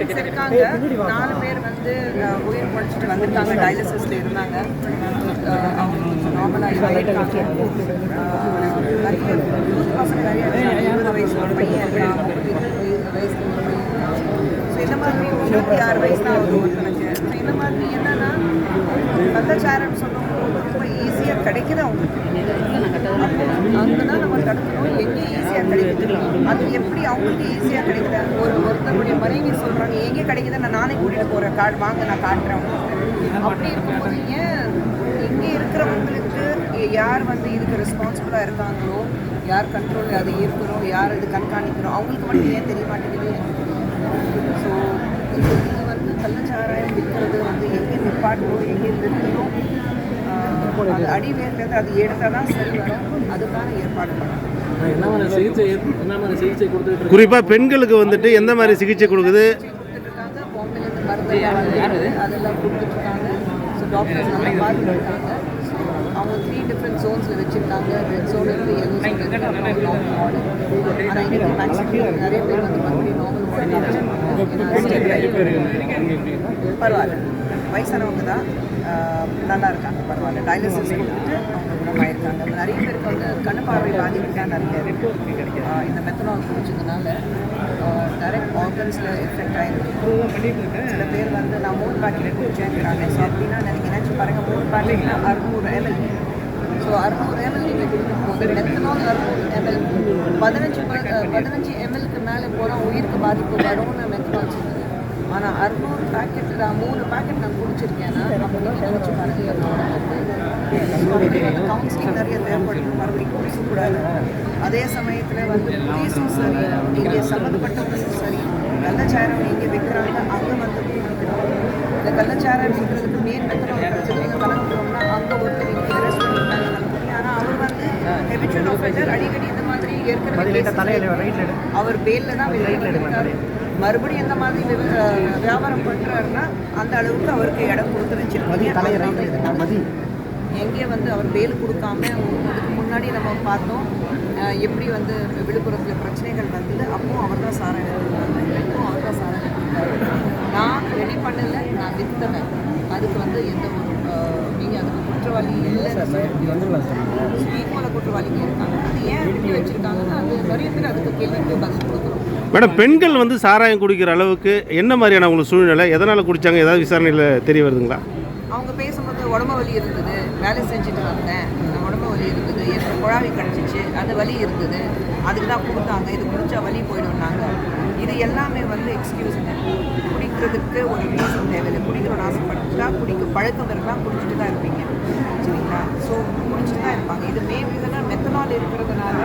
Patients இருக்காங்க நாலு பேர் வந்து உயிர் பழிச்சிட்டு வந்திருக்காங்க. டயாலிசிஸ்ல இருந்தாங்க. அவங்க கொஞ்சம் நார்மலாக இருக்காங்க நிறைய யூத் பசங்க நிறைய இருபது வயசு ஒரு பையன் இருக்கான். இருபது வயசு ஸோ இந்த மாதிரி இருபத்தி ஆறு வயசு தான் ஒரு ஒருத்தனுக்கு இந்த மாதிரி என்னன்னா கள்ளச்சாரம்னு சொல்லும்போது ரொம்ப கிடைக்குது அவங்களுக்கு. அங்கே தான் நம்ம தடுக்கணும். எங்கே ஈஸியாக கிடைக்குது அது எப்படி அவங்களுக்கு ஈஸியாக கிடைக்குது? ஒரு ஒருத்தருடைய மனைவி சொல்கிறாங்க எங்கே கிடைக்குது? நான் நானே கூட்டிகிட்டு போகிறேன் கார்டு வாங்க நான் காட்டுறேன் அப்படி இருக்கும்போது ஏன் இங்கே இருக்கிறவங்களுக்கு யார் வந்து இதுக்கு ரெஸ்பான்சிபிளாக இருக்காங்களோ யார் கண்ட்ரோல் அது இருக்கிறோம் யார் இது கண்காணிக்கிறோம் அவங்களுக்கு மட்டும் ஏன் தெரிய மாட்டேங்குது? ஸோ இது இது வந்து கள்ளச்சாராயம் விற்கிறது வந்து எங்கே நிப்பாட்டணும் எங்கே நிறுத்தணும்? அது அது எடுத்தால் தான் சரி வரும். அதுக்கான ஏற்பாடு பண்ணணும். என்ன மாதிரி சிகிச்சை என்ன மாதிரி சிகிச்சை கொடுத்துட்டு இருக்கு? குறிப்பாக பெண்களுக்கு வந்துட்டு எந்த மாதிரி சிகிச்சை கொடுக்குது? அதெல்லாம் ஸோ டாக்டர்ஸ் நல்லா அவங்க த்ரீ டிஃப்ரெண்ட் ஜோன்ஸில் வச்சுருக்காங்க. ரெட் ஜோன் இருக்குது எல்லோ ஜோன் இருக்குது நார்மல் வார்டு ஆனால் இன்னைக்கு மேக்ஸிமம் நிறைய பேர் வந்து மறுபடியும் நார்மல் பரவாயில்ல. வயசானவங்க தான். நல்லா இருக்காங்க பரவாயில்ல. டயாலிசிஸ் கொடுத்துட்டு அவங்க குணமாயிருக்காங்க. நிறைய பேருக்கு வந்து கண் பார்வை பாதிப்புக்காக நிறைய இருக்கு. இந்த மெத்தனால் குடிச்சதுனால டைரக்ட் ஆர்கன்ஸில் எஃபெக்ட் ஆகிருக்கு சில பேர் வந்து நான் மூணு பாக்கெட் குடிச்சேங்கிறாங்க ஸோ அப்படின்னா நீங்கள் நினச்சி பாருங்கள் மூணு பாக்கெட்னா அறுநூறு எம்எல் ஸோ அறுநூறு எம்எல் நீங்கள் கொடுக்கும்போது மெத்தனால் அறுநூறு எம்எல் பதினஞ்சு பதினஞ்சு எம்எல்க்கு மேலே போனால் உயிருக்கு பாதிப்பு வரும்னு மெத்தனால் சொல்லுங்கள் ஆனால் அறுநூறு பாக்கெட் நான் மூணு பாக்கெட் நான் குடிச்சிருக்கேன்னா நினச்சி பாருங்க கவுன்சிலிங் நிறைய தேவைப்படும். மறுபடியும் குடிக்கக்கூடாது. அதே சமயத்தில் வந்து போலீஸும் சரி இங்கே சம்மந்தப்பட்டவங்களும் சரி கள்ளச்சாரம் இங்கே விற்கிறாங்க அங்கே வந்து இந்த கள்ளச்சாரம் மெத்தட் பிரச்சனைங்க கலந்துட்டோம்னா அங்கே ஒருத்தர் இங்கே அரெஸ்ட் பண்ணிருக்காங்க ஆனால் அவர் வந்து ஹெபிச்சுவல் ஆஃபீஸர் அடிக்கடி இந்த மாதிரி ஏற்கனவே அவர் பேலில் தான் வெளியில் இருக்காரு மறுபடியும் எந்த மாதிரி வியாபாரம் பண்ணுறாருன்னா அந்த அளவுக்கு அவருக்கு இடம் கொடுத்து வச்சிருக்காங்க. எங்கே வந்து அவர் பேல் கொடுக்காம இதுக்கு முன்னாடி நம்ம பார்த்தோம். எப்படி வந்து விழுப்புரத்தில் பிரச்சனைகள் வந்தது அப்பவும் அவர் தான் சாராயம் எடுத்துருக்காங்க இப்பவும் அவர் தான் எடுத்துருக்காரு. நான் ரெடி பண்ணல நான் வித்தவன் அதுக்கு வந்து எந்த ஒரு நீங்கள் அதுக்கு குற்றவாளி இல்லைன்னு ஈக்குவலாக குற்றவாளிங்க இருக்காங்க. அது ஏன் இப்படி வச்சுருக்காங்கன்னா அது நிறைய பேர் அதுக்கு கேள்விக்கு பதில் கொடுக்குறோம் மேடம் பெண்கள் வந்து சாராயம் குடிக்கிற அளவுக்கு என்ன மாதிரியான உங்களுக்கு சூழ்நிலை? எதனால் குடித்தாங்க ஏதாவது விசாரணையில் தெரிய வருதுங்களா? அவங்க பேசும்போது உடம்பு வலி இருந்தது. வேலை செஞ்சுட்டு வந்தேன். உடம்பு வலி இருந்தது. எனக்கு குழாவி கிடச்சிச்சு அது வலி இருந்தது. அதுக்கு தான் கொடுத்தாங்க. இது குடித்தா வலி போயிடும்னாங்க. இது எல்லாமே வந்து எக்ஸ்கியூஸுங்க குடிக்கிறதுக்கு ஒரு ரீசன் தேவையில்லை குடிக்கணும்னு ஆசைப்பட்டா குடிக்க பழக்கம் இருந்தால் குடிச்சிட்டு தான் இருப்பீங்க. சரிங்களா? ஸோ குடிச்சிட்டு தான் இருப்பாங்க. இது மேபி இதெல்லாம் மெத்தனால் இருக்கிறதுனால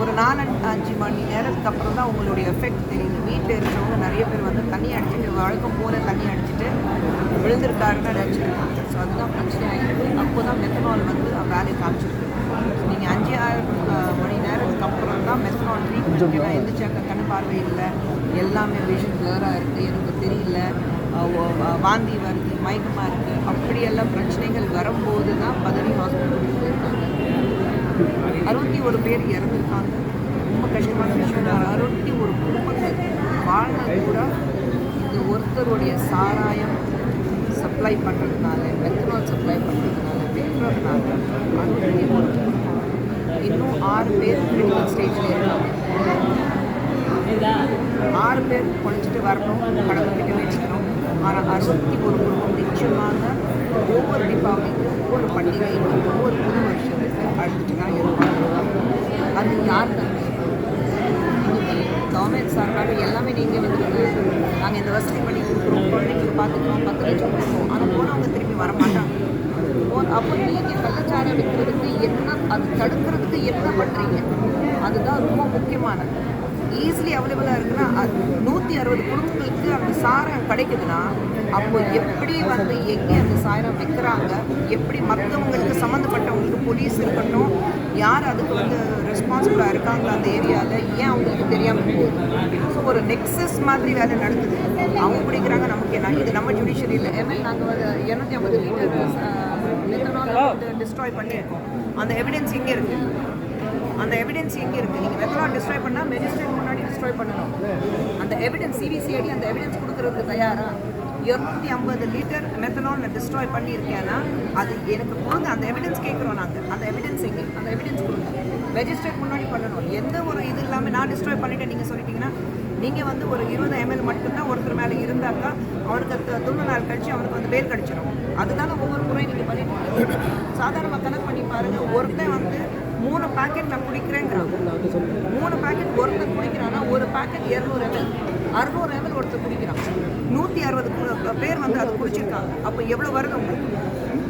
ஒரு நாலு அஞ்சு மணி நேரத்துக்கு அப்புறம் தான் உங்களுடைய எஃபெக்ட் தெரியுது. வீட்டில் இருக்கிறவங்க நிறைய பேர் வந்து தண்ணி அடிச்சுட்டு வழக்கம் போல தண்ணி அடிச்சிட்டு விழுந்திருக்காருன்னு நினச்சிருக்காங்க. ஸோ அதுதான் பிரச்சனை ஆகிருக்கு அப்போ தான் மெத்தனால் வந்து வேலையை காமிச்சிருக்கு. நீங்கள் அஞ்சு ஆறு அஹ், மணி நேரத்துக்கு அப்புறம் தான் மெத்தனால் ட்ரீட்மெண்ட் ஏன்னா எந்திரிச்சாக்க கண் பார்வை இல்லை. எல்லாமே விஷன் கிளியராக இருக்குது எனக்கு தெரியல. வாந்தி வருது மயக்கமாக இருக்குது அப்படியெல்லாம் பிரச்சனைகள் வரும்போது தான் பதவி ஹாஸ்பிட்டலுக்கு போயிருக்காங்க. அறுபத்தி ஒரு பேர் இறந்துருக்காங்க. ரொம்ப கஷ்டமான விஷயம். தான் அறுபத்தி ஒரு குடும்பங்கள் வாழ்நாள் கூட இந்த ஒருத்தருடைய சாராயம் சப்ளை பண்ணுறதுனால மெத்தனால் சப்ளை பண்ணுறதுனால விற்கிறதுனால அறுபத்தி ஒரு இன்னும் ஆறு பேர் கிரிட்டிக்கல் ஸ்டேஜில் இருக்காங்க. ஆறு பேர் பொழிச்சிட்டு வரணும் கடவுள்கிட்ட வச்சுக்கணும் ஆனால் அறுபத்தி ஒரு குடும்பம் நிச்சயமாக ஒவ்வொரு தீபாவளிக்கும் ஒவ்வொரு பண்டிகைக்கு ஒவ்வொரு புது வருஷத்துக்கு அழுதுட்டு தான் இருப்பாங்க அது யார் நன்மை கவர்மெண்ட் சார்பாக எல்லாமே நீங்கள் வந்து நாங்கள் இந்த வசதி பண்ணி கொடுக்குறோம் குழந்தைங்களுக்கு பார்த்துக்கிறோம் பத்து லட்சம் கொடுக்குறோம் ஆனால் போனவங்க திரும்பி வர மாட்டாங்க போ அப்போ நீங்கள் கள்ளச்சாரம் விற்கிறதுக்கு என்ன அது தடுக்கிறதுக்கு என்ன பண்ணுறீங்க அதுதான் ரொம்ப முக்கியமானது. ஈஸிலி அவைலபிளாக இருக்குன்னா அது நூற்றி அறுபது குடும்பங்களுக்கு அந்த சாரம் கிடைக்குதுன்னா அப்போ எப்படி வந்து எங்கே அந்த சாரம் விற்கிறாங்க எப்படி மற்றவங்களுக்கு சம்மந்தப்பட்டவங்களுக்கு போலீஸ் இருக்கட்டும் யார் அதுக்கு வந்து ரெஸ்பான்சிபிளாக இருக்காங்களோ அந்த ஏரியாவில் ஏன் அவங்களுக்கு தெரியாமல் போகுது? ஸோ ஒரு நெக்ஸஸ் மாதிரி வேலை நடக்குது. அவங்க பிடிக்கிறாங்க நமக்கு என்ன? இது நம்ம ஜுடிஷியரியில் ஏன்னா நாங்கள் வந்து இரநூத்தி ஐம்பது லிட்டர் டிஸ்ட்ராய் பண்ணியிருக்கோம். அந்த எவிடன்ஸ் எங்கே இருக்குது அந்த எவிடன்ஸ் எங்கே இருக்குது நீங்கள் மெத்தலான் டிஸ்ட்ராய் பண்ணால் மெஜிஸ்ட்ரேட் முன்னாடி டிஸ்ட்ராய் பண்ணணும். அந்த எவிடன்ஸ் சிபிசிஐடி அந்த எவிடன்ஸ் கொடுக்குறதுக்கு தயாரா? இரநூத்தி ஐம்பது லிட்டர் மெத்தனால் நான் டிஸ்ட்ராய் பண்ணியிருக்கேன்னா அது எனக்கு கொடுங்க. அந்த எவிடன்ஸ் கேட்குறோம் நாங்கள் அந்த எவிடன்ஸ் எங்கே? அந்த எவிடன்ஸ் கொடுங்க. ரெஜிஸ்ட்ரேட் முன்னாடி பண்ணணும். எந்த ஒரு இது இல்லாமல் நான் டிஸ்ட்ராய் பண்ணிவிட்டேன் நீங்கள் சொல்லிட்டீங்கன்னா நீங்கள் வந்து ஒரு இருபது எம்எல் மட்டும்தான் ஒருத்தர் மேலே இருந்தாக்கா அவனுக்கு அது தொண்ணூறு நாள் கழிச்சு அவனுக்கு வந்து பேர் கிடச்சிடும் அதுதானே ஒவ்வொரு முறையும் நீங்கள் பண்ணிட்டு சாதாரணமாக கணக்கு பண்ணி பாருங்கள் ஒருத்தன் வந்து மூணு பாக்கெட் நான் குடிக்கிறேங்கிறான் மூணு பாக்கெட் ஒருத்தர் குடிக்கிறான்னா ஒரு பாக்கெட் இரநூறு எம்எல் அறுநூறு எம்எல் ஒருத்தர் குடிக்கிறான். நூற்றி அறுபது பேர் வந்து அது குடிச்சிருக்காங்க. அப்போ எவ்வளோ வருது உங்களுக்கு?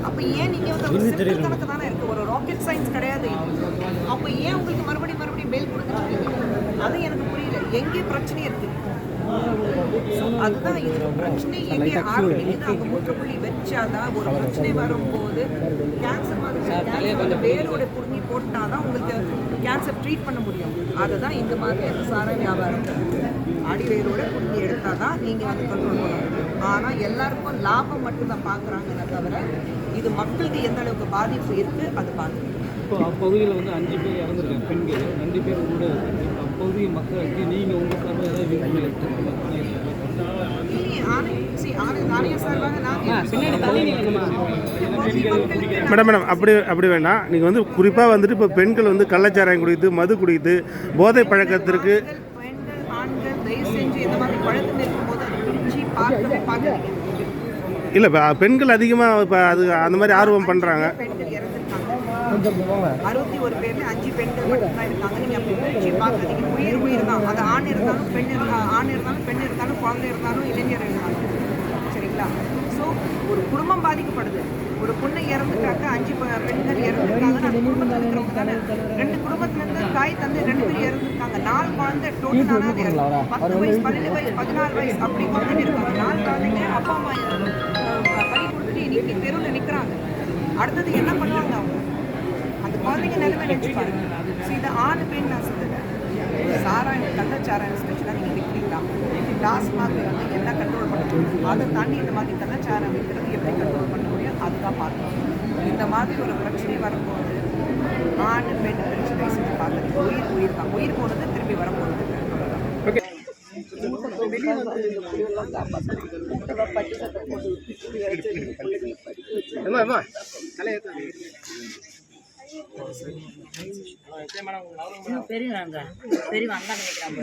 அப்போ ஏன் நீங்கள் வந்து கணக்கு தானே இருக்குது ஒரு ராக்கெட் சயின்ஸ் கிடையாது. அப்போ ஏன் உங்களுக்கு மறுபடியும் மறுபடியும் பெயில் கொடுத்துருக்கீங்க அது எனக்கு புரியல. எங்கே பிரச்சனை இருக்குது So, அதுதான் இது பிரச்சனை எங்கே ஆரம்பிக்குது? அங்கே முற்றுப்புள்ளி வச்சாதான் ஒரு பிரச்சனை வரும்போது கேன்சர் மாதிரி வேரோட புடுங்கி போட்டாதான் உங்களுக்கு கேன்சர் ட்ரீட் பண்ண முடியும். அதுதான் இந்த மாதிரி அந்த சார வியாபாரம். அடிவேரோட புடுங்கி எடுத்தாதான் நீங்கள் வந்து கண்ட்ரோல் ஆனால் எல்லாருக்கும் லாபம் மட்டும்தான் பார்க்குறாங்களே தவிர இது மக்களுக்கு எந்த அளவுக்கு பாதிப்பு இருக்குது அது இப்போ அப்பகுதியில் வந்து அஞ்சு பேர் இறந்துருக்காங்க பெண்கள். ரெண்டு பேர் கூட அப்பகுதி மக்களுக்கு நீங்கள் உங்கள் சார்பில் ஏதாவது விரும்புகிறீங்க சார்பாக மேடம். மேடம் அப்படி அப்படி வேண்டாம். நீங்கள் வந்து குறிப்பாக வந்துட்டு இப்போ பெண்கள் வந்து கள்ளச்சாராயம் குடித்து மது குடித்து போதை பழக்கத்திற்கு இல்லை பெண்கள் அதிகமாக இப்போ அது அந்த மாதிரி ஆர்வம் பண்ணுறாங்க அறுபத்தி ஒரு பேர்ல அஞ்சு பெண்கள் மட்டும்தான் இருக்காங்க. நீங்க அப்படி பிரிச்சு பார்க்காதீங்க. உயிர் உயிர் தான். அது ஆண் இருந்தாலும் பெண் இருந்தா ஆண் இருந்தாலும் பெண் இருந்தாலும் குழந்தை இருந்தாலும் இளைஞர் இருந்தாலும். சரிங்களா? ஸோ ஒரு குடும்பம் பாதிக்கப்படுது. ஒரு பொண்ணு இறந்துட்டாக்க அஞ்சு பெண்கள் இறந்துருக்காங்கன்னா அந்த குடும்பத்தில் இருக்கிறவங்க தானே. ரெண்டு குடும்பத்துல இருந்து தாய் தந்தை ரெண்டு பேர் இறந்துருக்காங்க. நாலு குழந்தை டோட்டல் ஆனாது பத்து வயசு பன்னெண்டு வயசு பதினாலு வயசு அப்படி குழந்தைங்க இருக்காங்க. நாலு குழந்தைங்க அப்பா அம்மா பலி கொடுத்துட்டு இன்னைக்கு தெருவில் நிற்கிறாங்க அடுத்தது என்ன பண்ணுவாங்க அவங்க? குழந்தைங்க நிலைமை நினைச்சு பாருங்க. So, இது ஆண் பெண் நான் சொல்லலை சாராயம் கள்ளச்சாராயம் ஸ்பெஷலாக நீங்கள் விற்கிறீங்களா டாஸ்மாக் வந்து என்ன கண்ட்ரோல் பண்ண முடியும்? அதை தாண்டி இந்த மாதிரி கள்ளச்சாரம் விற்கிறது எப்படி கண்ட்ரோல் பண்ண முடியும்? அதுதான் பார்க்கணும். இந்த மாதிரி ஒரு பிரச்சனை வரும்போது ஆண் பெண் பிரச்சனை செஞ்சு பார்க்குறது உயிர் உயிர் தான். உயிர் போனது திரும்பி வரப்போகிறது இல்லை. அவ்வளவுதான். பெரியவங்க பெரிய அங்கே நினைக்கிறாங்க